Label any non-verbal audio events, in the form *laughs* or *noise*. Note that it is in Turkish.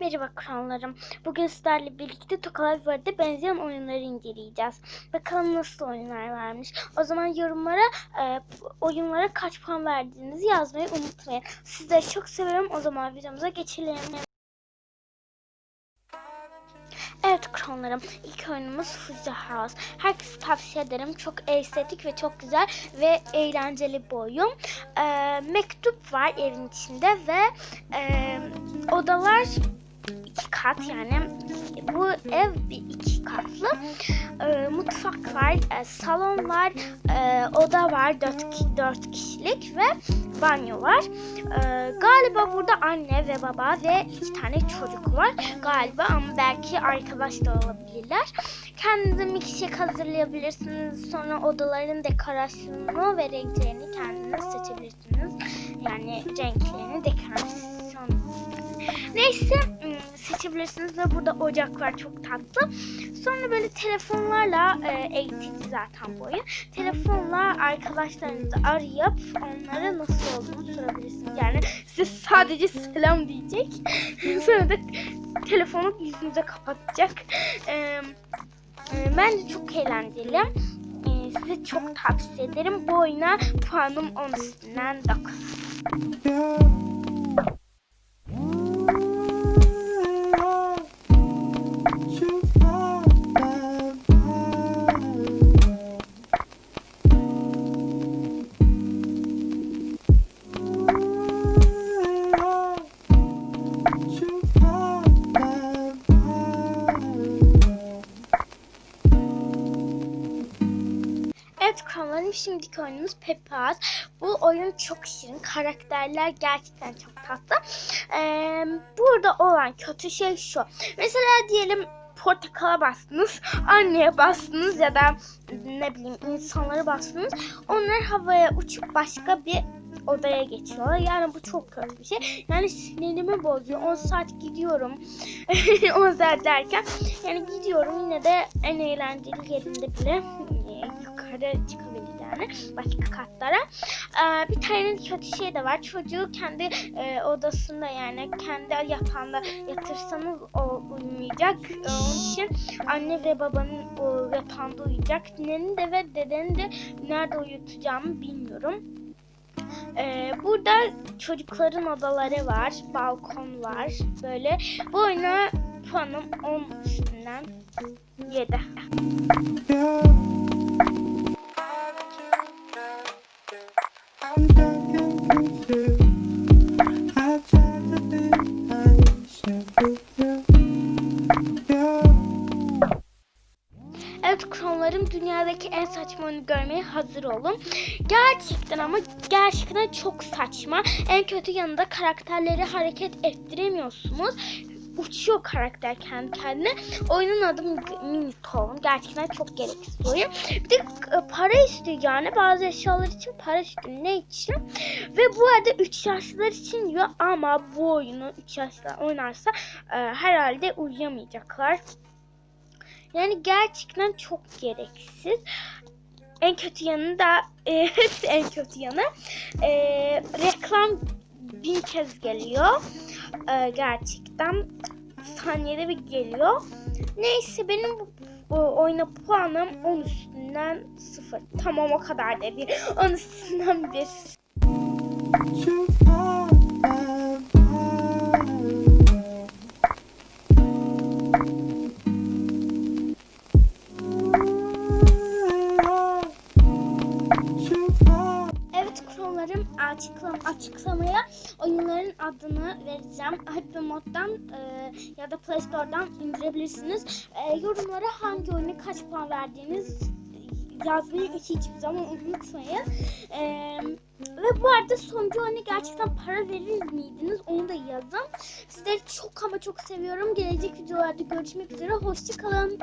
Merhaba krallarım. Bugün sizlerle birlikte Tokalar World'e benzeyen oyunları inceleyeceğiz. Bakalım nasıl oyunlar varmış. O zaman yorumlara e, oyunlara kaç puan verdiğinizi yazmayı unutmayın. Sizleri çok seviyorum. O zaman videomuza geçelim. Evet krallarım ilk oyunumuz Fuzzy House. Herkese tavsiye ederim. Çok estetik ve çok güzel ve eğlenceli bir oyun. Ee, mektup var evin içinde ve e, odalar kat yani bu ev iki katlı. Ee, mutfak var, e, salon var, e, oda var dört, dört kişilik ve banyo var. Ee, galiba burada anne ve baba ve iki tane çocuk var galiba ama belki arkadaş da olabilirler. Kendinize milkshake hazırlayabilirsiniz. Sonra odaların dekorasyonunu ve renklerini kendiniz seçebilirsiniz. Yani renklerini, dekorasyonunu. Neyse ım, seçebilirsiniz ve burada ocak var çok tatlı. Sonra böyle telefonlarla e, eğitici zaten bu oyun. Telefonla arkadaşlarınızı arayıp onlara nasıl olduğunu sorabilirsiniz. Yani size sadece selam diyecek. Sonra da telefonu yüzünüze kapatacak. Ee, e, bence çok eğlenceli. Ee, size çok tavsiye ederim. Bu oyuna puanım 10 üstünden 9. Kanalım şimdiki oyunumuz Pepaz. Bu oyun çok şirin. Karakterler gerçekten çok tatlı. Ee, burada olan kötü şey şu. Mesela diyelim portakala bastınız, anneye bastınız ya da ne bileyim insanlara bastınız. Onlar havaya uçup başka bir odaya geçiyorlar. Yani bu çok kötü bir şey. Yani sinirimi bozuyor. 10 saat gidiyorum. *laughs* 10 saat derken yani gidiyorum yine de en eğlenceli yerinde bile e, yukarı çıkabilir yani başka katlara. Ee, bir tane kötü şey de var. Çocuğu kendi e, odasında yani kendi yatağında yatırsanız o uyumayacak. Ee, onun için anne ve babanın o yatağında uyuyacak. Nenenin de ve dedenin de nerede uyutacağımı bilmiyorum. Ee, burada çocukların odaları var, balkon var böyle. Bu oyuna puanım 10 üstünden 7. dünyadaki en saçma oyunu görmeye hazır olun. Gerçekten ama gerçekten çok saçma. En kötü yanında karakterleri hareket ettiremiyorsunuz. Uçuyor karakter kendi kendine. Oyunun adı Mini Town. Gerçekten çok gereksiz oyun. Bir de e, para istiyor yani. Bazı eşyalar için para istiyor. Ne için? Ve bu arada 3 yaşlılar için diyor ama bu oyunu 3 yaşlılar oynarsa e, herhalde uyuyamayacaklar. Yani gerçekten çok gereksiz. En kötü yanı da e, *laughs* en kötü yanı e, reklam bin kez geliyor. E, gerçekten saniyede bir geliyor. Neyse benim bu, bu oyuna puanım 10 üstünden 0. Tamam o kadar da *laughs* bir 10 üstünden 1. Kurallarım açıklam açıklamaya oyunların adını vereceğim. Happy Mod'dan e, ya da Play Store'dan indirebilirsiniz. E, yorumlara hangi oyuna kaç puan verdiğiniz yazmayı hiçbir zaman unutmayın. E, ve bu arada sonuncu oyuna gerçekten para verir miydiniz onu da yazın. Sizleri çok ama çok seviyorum. Gelecek videolarda görüşmek üzere. Hoşçakalın.